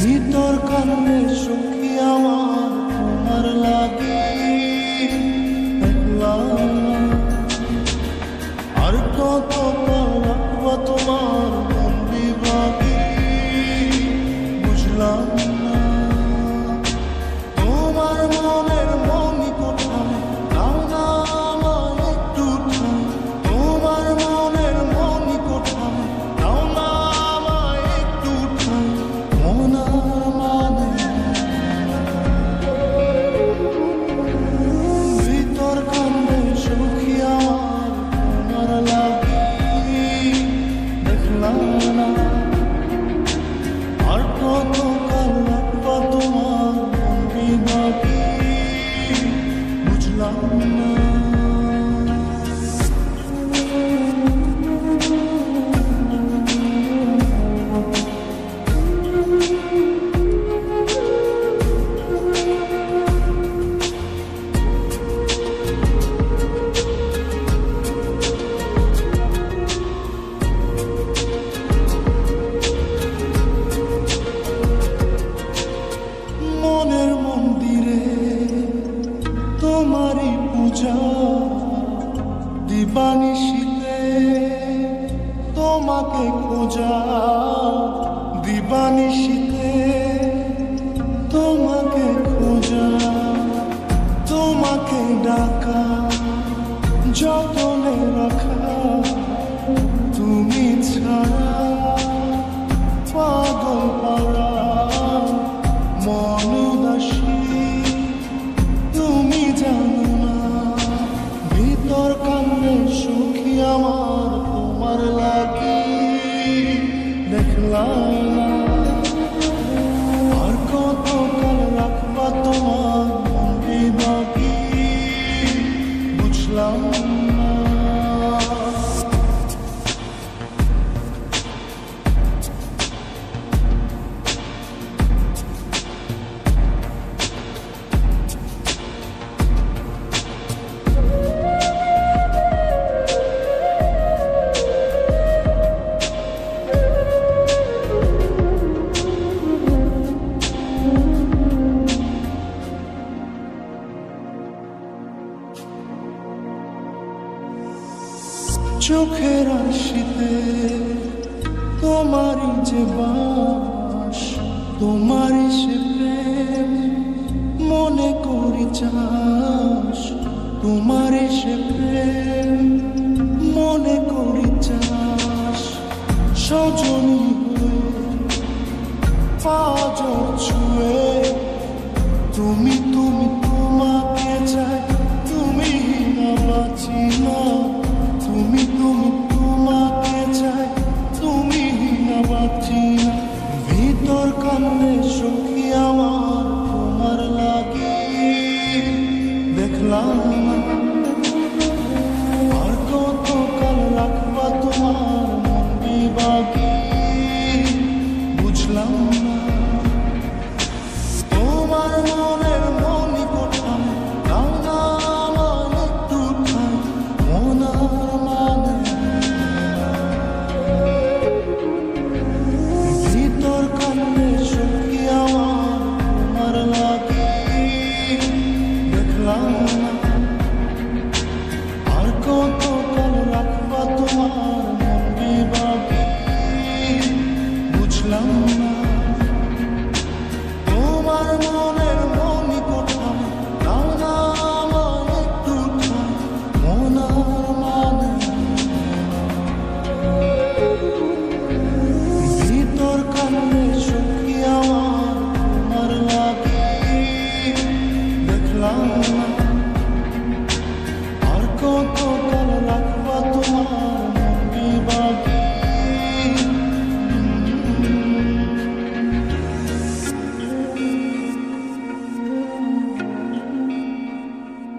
কি দরকার সুখী আমার তোমার লাগে। আর কত তোমার দিবানিশিতে তোমাকে খোঁজা দিবানিশিতে তোমাকে খোঁজা তোমাকে ডাকা যতনে রাখা। তোর সুখী আমার। চোখের আসিতে তোমারই যে বা কি বুঝলাম না তোমার মনের মনি কোথায় দাও না আমার একটু ঠাই মনার মানে ভিতর কান্নে সুখী আমার তোমার লাগে দেখলাম না আর কত mama